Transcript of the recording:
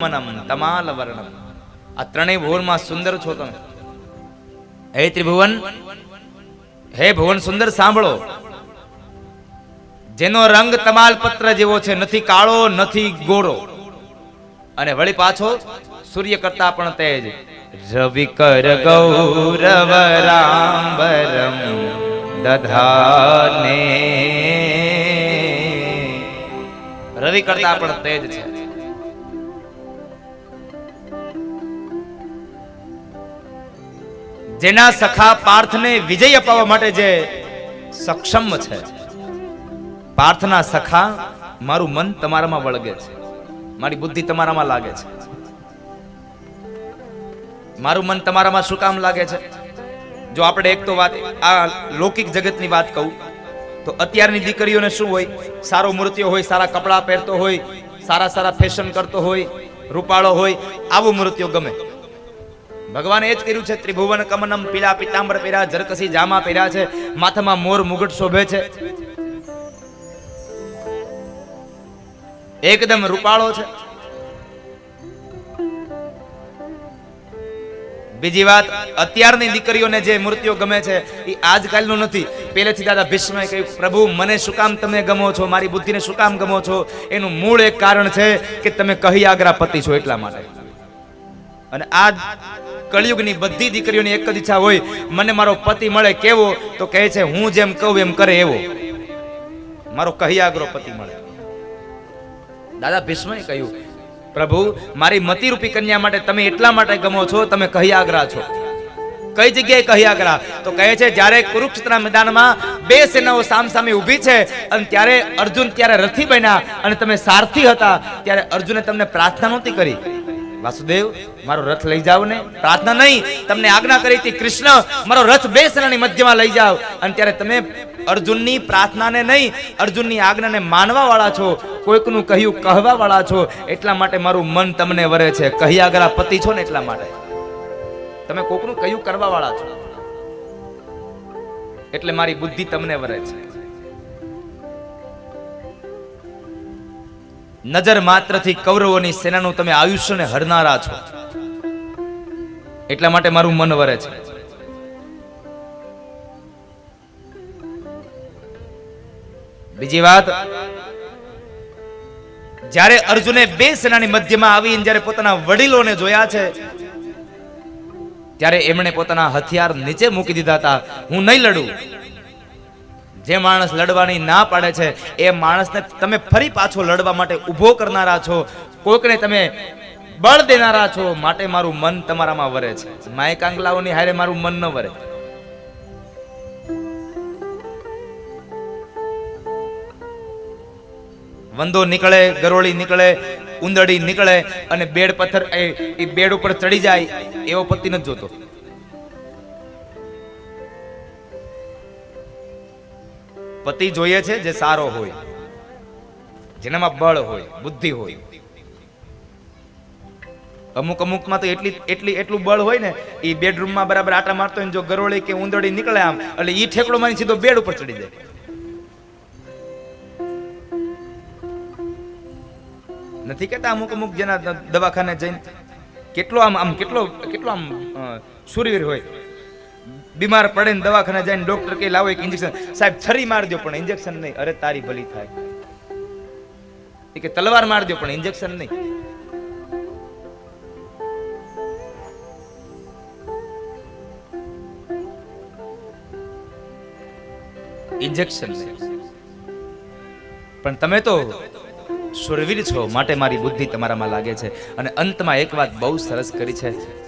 મનમ તમાલ વર્ણમ આ ત્રણેય ભુવનમાં સુંદર છો તમે હે ત્રિભુવન હે ભુવન સુંદર સાંભળો જેનો રંગ તમાલ પત્ર જેવો છે નથી કાળો નથી ગોરો અને વળી પાછો સૂર્ય કરતા પણ તેજ રવિ કર ગૌરવ રામ દધાને રવિ કરતા પણ તેજ છે જેના સખા પાર્થને વિજય અપાવવા માટે જે સક્ષમ છે. પાર્થના સખા મારું મન તમારામાં વળગે છે. મારી બુદ્ધિ તમારામાં લાગે છે. મારું મન તમારામાં શું કામ લાગે છે? જો આપણે એક તો વાત, આ લૌકિક જગતની વાત કહું, તો અત્યારની દીકરીઓને શું હોય? સારો મૂર્તિઓ હોય, સારા કપડાં પહેરતો હોય, સારા સારા ફેશન કરતો હોય, રૂપાળો હોય, આવું મૂર્તિઓ ગમે. ભગવાને એ જ કર્યું છે, ત્રિભુવન કમનમ પીલા પિતાંબર પહેર્યા, જરકસી જામા પહેર્યા છે, માથામાં મોર મુગટ શોભે છે. એકદમ રૂપાળો છે. બીજી વાત, અત્યારની દીકરીઓને જે મૂર્તિઓ ગમે છે, એ આજકાલનું નથી. પહેલેથી દાદા ભીષ્મએ કહ્યું, પ્રભુ, મને શું કામ તમે ગમો છો? મારી બુદ્ધિને શું કામ ગમો છો? એનું મૂળ એક કારણ છે કે તમે કહી આગ્રા પતિ છો એટલા માટે. અને આ કળિયુગની બધી દીકરીઓની એક જ ઈચ્છા હોય, મને મારો પતિ મળે કેવો? તો કહે છે, હું જેમ કહું એમ કરે એવો. મારો કહી આગ્રો પતિ મળે. દાદા ભીષ્મએ કહ્યું, પ્રભુ, મારી મતિરૂપી કન્યા માટે તમે એટલા માટે ગમો છો? તમે કહી આગ્રા છો. કઈ જગ્યાએ કહી આગ્રા તો કહે છે, જ્યારે કુરુક્ષેત્રના મેદાનમાં બે સેનાઓ સામસામે ઊભી છે, અને ત્યારે અર્જુન ત્યારે રથી બન્યા અને તમે સારથી હતા, ત્યારે અર્જુને તમને પ્રાર્થના નહોતી કરી. વાસુદેવ, મારો રથ લઈ જાવ ને. પ્રાર્થના નહીં, તમને આજ્ઞા કરી હતી, કૃષ્ણ, મારો રથ બે સેનાની મધ્યમાં લઈ જાવ અને ત્યારે તમે અર્જુનની પ્રાર્થનાને નહીં, અર્જુનની આજ્ઞાને માનવા વાળા છો, કોઈકનું કહ્યું કહેવા વાળા છો, એટલા માટે મારું મન તમને વરે છે. કહ્યાગરા પતિ છો ને એટલા માટે. તમે કોકનું કહ્યું કરવા વાળા છો. એટલે મારી બુદ્ધિ તમને વરે છે. નજર માત્રથી કૌરવોની સેનાનું તમે આયુષ્યને હરનારા છો. એટલા માટે મારું મન વરે છે. બીજી વાત, જ્યારે અર્જુને બે સેનાની મધ્યમાં આવીને જ્યારે પોતાના વડીલોને જોયા છે, ત્યારે એમણે પોતાના હથિયાર નીચે મૂકી દીધા હતા, હું નહીં લડું. જે માણસ લડવાની ના પાડે છે, એ માણસને તમે ફરી પાછો લડવા માટે ઊભો કરનારા છો કોઈકને તમે બળ દેનારા છો, માટે મારું મન તમારામાં વરે છે. માય કાંગલાઓની હારે મારું મન ન વરે. વંદો નીકળે, ગરોળી નીકળે ઉંદરડી નીકળે અને બેડ પથ્થર એ બેડ ઉપર ચડી જાય, એવો પતિ નથી જોતો. પતિ જોઈએ છે જે સારો હોય, જેનામાં બળ હોય, બુદ્ધિ હોય. અમુક અમુકમાં તો એટલી એટલી, એટલું બળ હોય ને એ બેડરૂમમાં બરાબર આટા મારતો હોય જો ગરોળી કે ઉંદરડી નીકળે આમ, એટલે એ ઠેકડો મારી સીધો બેડ ઉપર ચડી જાય. નથી કહેતા અમુક અમુક જેના દવાખાને જઈને કેટલો આમ આમ કેટલો કેટલો આમ સુરવીર હોય. બીમાર પડે ને દવાખાને જઈને ડોક્ટર કે લાવો એક ઇન્જેક્શન સાહેબ, છરી માર દો પણ ઇન્જેક્શન નહીં. અરે, તારી ભલી થાય. એ કે, તલવાર માર દો પણ ઇન્જેક્શન નહીં. ઇન્જેક્શન પણ તમે તો સુરવીર છો, માટે મારી બુદ્ધિ તમારામાં લાગે છે. અને અંતમાં એક વાત બહુ સરસ કરી છે.